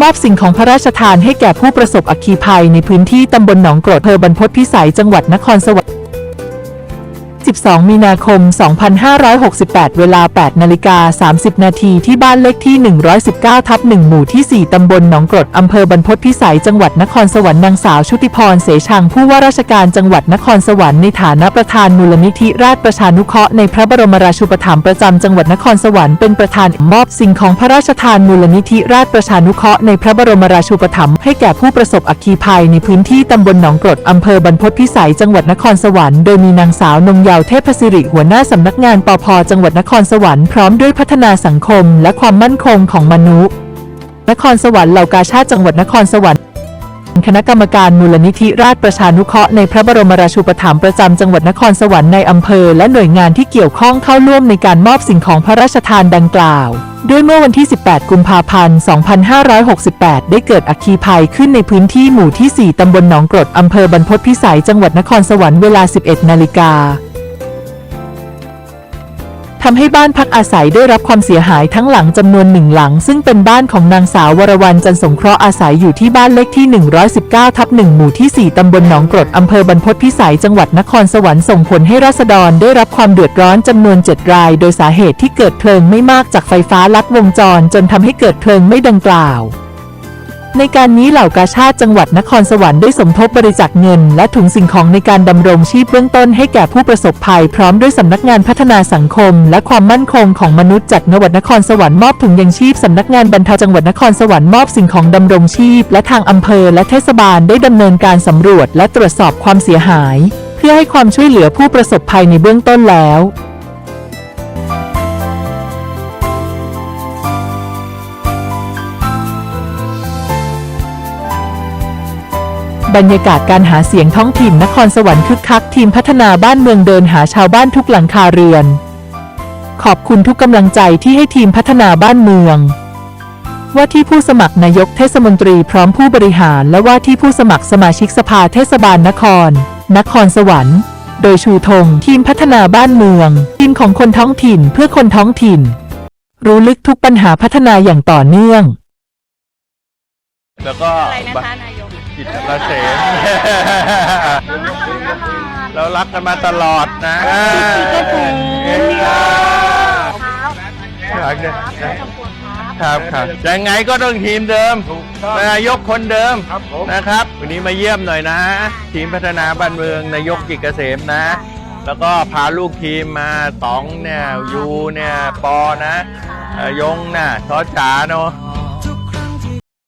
มอบสิ่งของพระราชทานให้แก่ผู้ประสบอัคคีภัยในพื้นที่ตำบลหนองกรดอำเภอบรรพตพิสัยจังหวัดนครสวรรค์ 12 มีนาคม 2568 เวลา 8 นาฬิกา 30 นาทีที่บ้านเลขที่ 119 ทับ 1 หมู่ที่ 4 ตำบลหนองกรด อำเภอบรรพตพิสัย จังหวัดนครสวรรค์นางสาวชุติพร เสชัง ผู้ว่าราชการจังหวัดนครสวรรค์ในฐานะประธานมูลนิธิราชประชานุเคราะห์ในพระบรมราชูปถัมภ์ประจำจังหวัดนครสวรรค์เป็นประธานมอบสิ่งของพระราชทานมูลนิธิราชประชานุเคราะห์ในพระบรมราชูปถัมภ์ให้แก่ผู้ประสบอัคคีภัยในพื้นที่ตำบลหนองกรดอำเภอบรรพตพิสัย จังหวัดนครสวรรค์ โดยมีนางสาวนงยาวเทพศิริหัวหน้าสำนักงานปพจังหวัดนครสวรรค์พร้อมด้วยพัฒนาสังคมและความมั่นคงของมนุษย์ นครสวรรค์เหล่ากาชาติจังหวัดนครสวรรค์คณะกรรมการมูลนิธิราชประชานุเคราะห์ในพระบรมราชูปถัมภ์ประจำจังหวัดนครสวรรค์ในอำเภอและหน่วยงานที่เกี่ยวข้องเข้าร่วมในการมอบสิ่งของพระราชทานดังกล่าว ด้วยเมื่อวันที่ 18 กุมภาพันธ์ 2568 ได้เกิดอัคคีภัยขึ้นในพื้นที่หมู่ที่ 4 ตำบลหนองกรดอำเภอบรรพตพิสัย จังหวัดนครสวรรค์เวลา 11 นาฬิกา ทำให้บ้านพักอาศัยได้รับความเสียหายทั้งหลังจำนวนหนึ่งหลัง ซึ่งเป็นบ้านของนางสาววรวรรณจันสงเคราะห์อาศัยอยู่ที่บ้านเลขที่ 119 ทับ1หมู่ที่ 4 ตำบลหนองกรดอำเภอบรรพตพิสัยจังหวัดนครสวรรค์ส่งผลให้ราษฎรได้รับความเดือดร้อนจำนวน 7 ราย โดยสาเหตุที่เกิดเพลิงไม่มากจากไฟฟ้าลัดวงจร จนทำให้เกิดเพลิงไม่ดังกล่าว ในการนี้เหล่ากาชาติจังหวัดนครสวรรค์ได้สมทบบริจาคเงิน และถุงสิ่งของในการดำรงชีพเบื้องต้นให้แก่ผู้ประสบภัย พร้อมด้วยสำนักงานพัฒนาสังคม และความมั่นคงของมนุษย์จัดจังหวัดนครสวรรค์มอบถุงยังชีพสำนักงานบรรเทาจังหวัดนครสวรรค์มอบสิ่งของดำรงชีพ และทางอำเภอและเทศบาลได้ดำเนินการสำรวจ และตรวจสอบความเสียหาย เพื่อให้ความช่วยเหลือผู้ประสบภัยในเบื้องต้นแล้ว บรรยากาศการหาเสียงท้องถิ่นนครสวรรค์คึกคักทีมพัฒนาบ้านเมืองเดินหาชาวบ้านทุกหลังคาเรือน ขอบคุณทุกกำลังใจที่ให้ทีมพัฒนาบ้านเมือง ว่าที่ผู้สมัครนายกเทศมนตรีพร้อมผู้บริหาร และว่าที่ผู้สมัครสมาชิกสภาเทศบาลนคร นครสวรรค์ โดยชูธงทีมพัฒนาบ้านเมือง ทีมของคนท้องถิ่นเพื่อคนท้องถิ่น รู้ลึกทุกปัญหาพัฒนาอย่างต่อเนื่อง แล้วก็ อะไรนะคะนาย กจิตรเกษมเรารักกันมาตลอดนะจิตรเกษมเนี่ยรักเนี่ยครับครับยังไงก็ต้องทีมเดิมนายกคนเดิมนะครับ วันนี้มาเยี่ยมหน่อยนะ ทีมพัฒนาบ้านเมืองนายกกิจเกษมนะ แล้วก็พาลูกทีมมาต๋องเนี่ยยูเนี่ยปอนะเอ่อยงน่ะทอจ๋าเนาะ